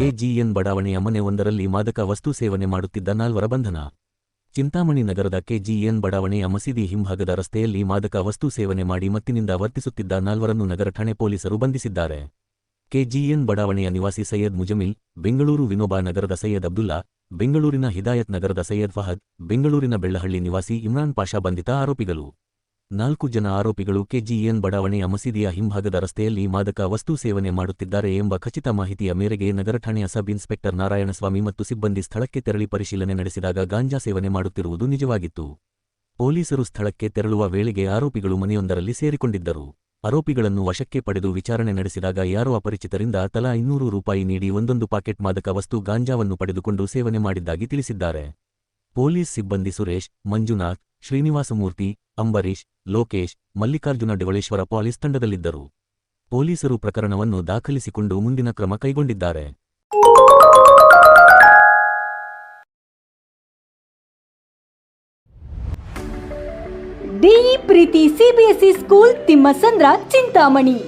KGN ಬಡಾವಣೆಯ ಮನೆಯೊಂದರಲ್ಲಿ ಮಾದಕ ವಸ್ತು ಸೇವನೆ ಮಾಡುತ್ತಿದ್ದ ನಾಲ್ವರ ಬಂಧನ. ಚಿಂತಾಮಣಿ ನಗರದ ಕೆಜಿಎನ್ ಬಡಾವಣೆಯ ಮಸೀದಿ ಹಿಂಭಾಗದ ರಸ್ತೆಯಲ್ಲಿ ಮಾದಕ ವಸ್ತು ಸೇವನೆ ಮಾಡಿ ಮತ್ತಿನಿಂದ ವರ್ತಿಸುತ್ತಿದ್ದ ನಾಲ್ವರನ್ನು ನಗರ ಠಾಣೆ ಪೊಲೀಸರು ಬಂಧಿಸಿದ್ದಾರೆ. ಕೆಜಿಎನ್ ಬಡಾವಣೆಯ ನಿವಾಸಿ ಸೈಯದ್ ಮುಜಮಿಲ್, ಬೆಂಗಳೂರು ವಿನೋಬಾ ನಗರದ ಸೈಯದ್ ಅಬ್ದುಲ್ಲಾ, ಬೆಂಗಳೂರಿನ ಹಿದಾಯತ್ ನಗರದ ಸೈಯದ್ ಫಹದ್, ಬೆಂಗಳೂರಿನ ಬೆಳ್ಳಹಳ್ಳಿ ನಿವಾಸಿ ಇಮ್ರಾನ್ ಪಾಷಾ ಬಂಧಿತ ಆರೋಪಿಗಳು. ನಾಲ್ಕು ಜನ ಆರೋಪಿಗಳು ಕೆಜಿಎನ್ ಬಡಾವಣೆಯ ಮಸೀದಿಯ ಹಿಂಭಾಗದ ರಸ್ತೆಯಲ್ಲಿ ಮಾದಕ ವಸ್ತು ಸೇವನೆ ಮಾಡುತ್ತಿದ್ದಾರೆ ಎಂಬ ಖಚಿತ ಮಾಹಿತಿಯ ಮೇರೆಗೆ ನಗರ ಠಾಣೆಯ ಸಬ್ ಇನ್ಸ್ಪೆಕ್ಟರ್ ನಾರಾಯಣಸ್ವಾಮಿ ಮತ್ತು ಸಿಬ್ಬಂದಿ ಸ್ಥಳಕ್ಕೆ ತೆರಳಿ ಪರಿಶೀಲನೆ ನಡೆಸಿದಾಗ ಗಾಂಜಾ ಸೇವನೆ ಮಾಡುತ್ತಿರುವುದು ನಿಜವಾಗಿತ್ತು. ಪೊಲೀಸರು ಸ್ಥಳಕ್ಕೆ ತೆರಳುವ ವೇಳೆಗೆ ಆರೋಪಿಗಳು ಮನೆಯೊಂದರಲ್ಲಿ ಸೇರಿಕೊಂಡಿದ್ದರು. ಆರೋಪಿಗಳನ್ನು ವಶಕ್ಕೆ ಪಡೆದು ವಿಚಾರಣೆ ನಡೆಸಿದಾಗ ಯಾರೋ ಅಪರಿಚಿತರಿಂದ ತಲಾ ಇನ್ನೂರು ರೂಪಾಯಿ ನೀಡಿ ಒಂದೊಂದು ಪಾಕೆಟ್ ಮಾದಕ ವಸ್ತು ಗಾಂಜಾವನ್ನು ಪಡೆದುಕೊಂಡು ಸೇವನೆ ಮಾಡಿದ್ದಾಗಿ ತಿಳಿಸಿದ್ದಾರೆ. ಪೊಲೀಸ್ ಸಿಬ್ಬಂದಿ ಸುರೇಶ್, ಮಂಜುನಾಥ್, ಶ್ರೀನಿವಾಸಮೂರ್ತಿ, ಅಂಬರೀಶ್ ಲೋಕೇಶ್, ಮಲ್ಲಿಕಾರ್ಜುನ ಡಿವಳೇಶ್ವರ ಪೊಲೀಸ್ ತಂಡದಲ್ಲಿದ್ದರು. ಪೊಲೀಸರು ಪ್ರಕರಣವನ್ನು ದಾಖಲಿಸಿಕೊಂಡು ಮುಂದಿನ ಕ್ರಮ ಕೈಗೊಂಡಿದ್ದಾರೆ. ಡಿಇ ಪ್ರೀತಿ ಸಿಬಿಎಸ್ಇ ಸ್ಕೂಲ್ ತಿಮ್ಮಸಂದ್ರ ಚಿಂತಾಮಣಿ.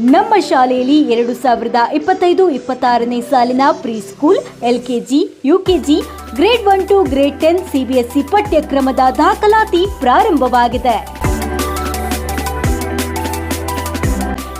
ನಮ್ಮ ಶಾಲೆಯಲ್ಲಿ ಎರಡು ಸಾವಿರದ ಇಪ್ಪತ್ತೈದು ಇಪ್ಪತ್ತಾರನೇ ಸಾಲಿನ pre school LKG, UKG, grade one two grade ten CBSE ಪಠ್ಯಕ್ರಮದ ದಾಖಲಾತಿ ಪ್ರಾರಂಭವಾಗಿದೆ.